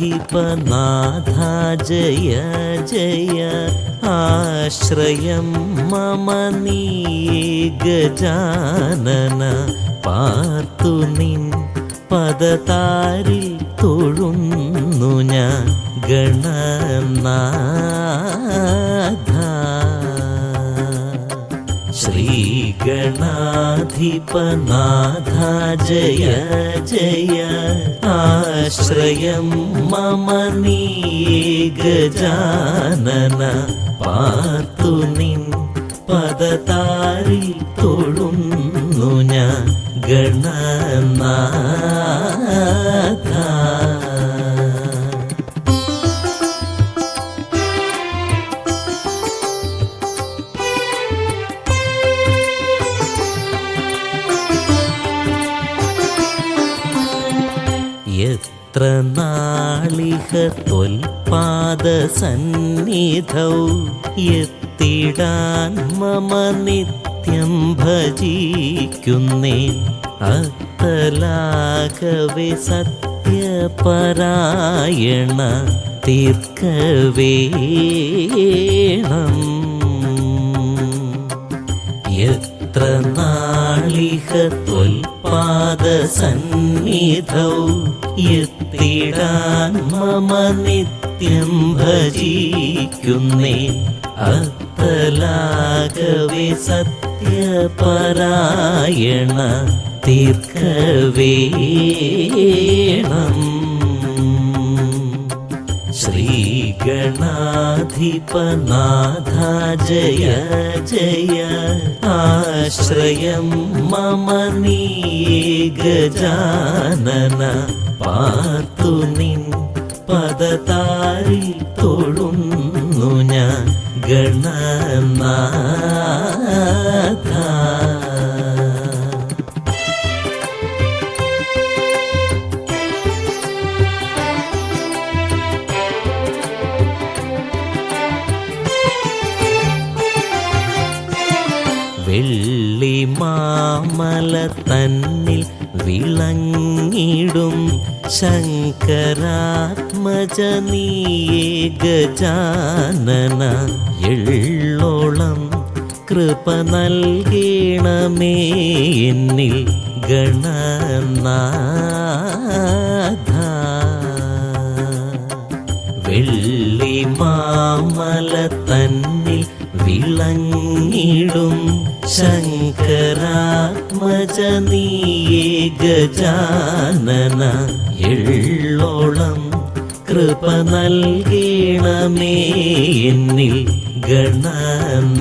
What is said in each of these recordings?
ശ്രീഗണാധിപനാഥ ജയ ജയ ആശ്രയം മമ നീഗജാനന പാർത്തു നിൻ പദതാരിൽ തൊഴുന്നു ഞാൻ ഗണനാഥ ശ്രീഗണാധിപനാഥ ജയ ജയ. ആശ്രയം മമ നീ ഗജാനന പാർത്തു നിൻ പദതാരിൽ തൊഴുന്നു ഞാൻ നാളിക തൊൽപാദ സന്നിധൗ. എത്തിടാൻ മമ നിത്യം ഭജിക്കുന്നേ അത്തലാകവി സത്യപരായണ തീർക്കവേണം എത്ര നാളിക ത്വൽപാദ സന്നിധൗ എത്തിടാൻ മമ നിത്യം ഭജിക്കുന്നേ. അത്തലാകവേ സത്യപരായണ തീർക്കവേണം ശ്രീഗണാധിപനാഥ ജയ ജയ. ആശ്രയം മമ നീ ഗജാനന പാർത്തു നിൻ പദതാരിൽ തൊഴുന്നു ഞാൻ ഗണനാഥ. മാമല തന്നിൽ വിളങ്ങിടും ശങ്കരാത്മജനീയേ ഗജാനന എള്ളോളം കൃപ നൽകണമേ എന്നിൽ ഗണനാഥ. വെള്ളി മാമല തന്നിൽ വിളങ്ങിടും നീയേ ഗജാനന. എള്ളോളം കൃപ നൽകണമേ എന്നിൽ ഗണനാഥ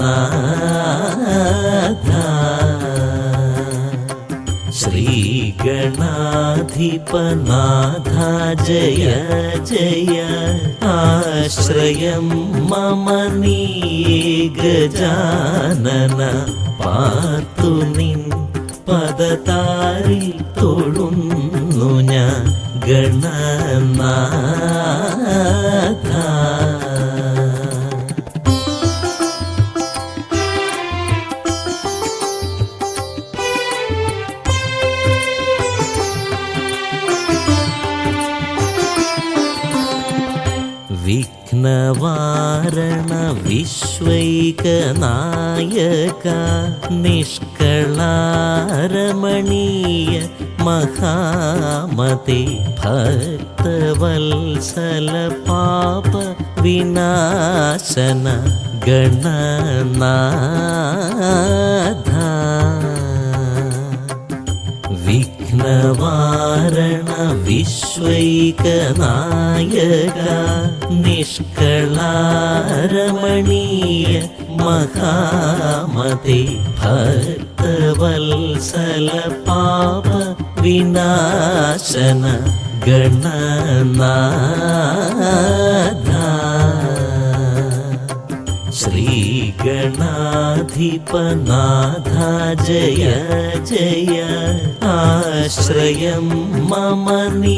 ശ്രീഗണാധിപനാഥ ജയ ജയ. ആശ്രയം മമ നീ ഗജാനന പാത്തു നിൻ പദതാരിൽ തൊഴുന്നു ഞാൻ ഗണനാഥ विघ्नवारण विश्वैकनायका निष्कलारमणीय महामते भक्तवल्सलपाप विनाशन भक्तवल्सलपापविनाशनगणनात् വിഘ്നവാരണ വിശ്വൈകനായക നിഷ്കളാരമണീയ മഹാമതി ഭക്തവത്സല പാപ വിനാശന ഗണനാഥ ശ്രീഗണാധിപനാഥ ജയ ജയ ആശ്രയം മമ നീ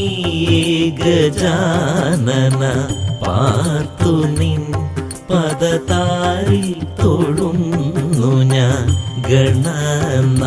ഗജാനന പാർത്തു നിൻ പദതാരിൽ തൊഴുന്നു ഞാൻ. ഗണനാഥ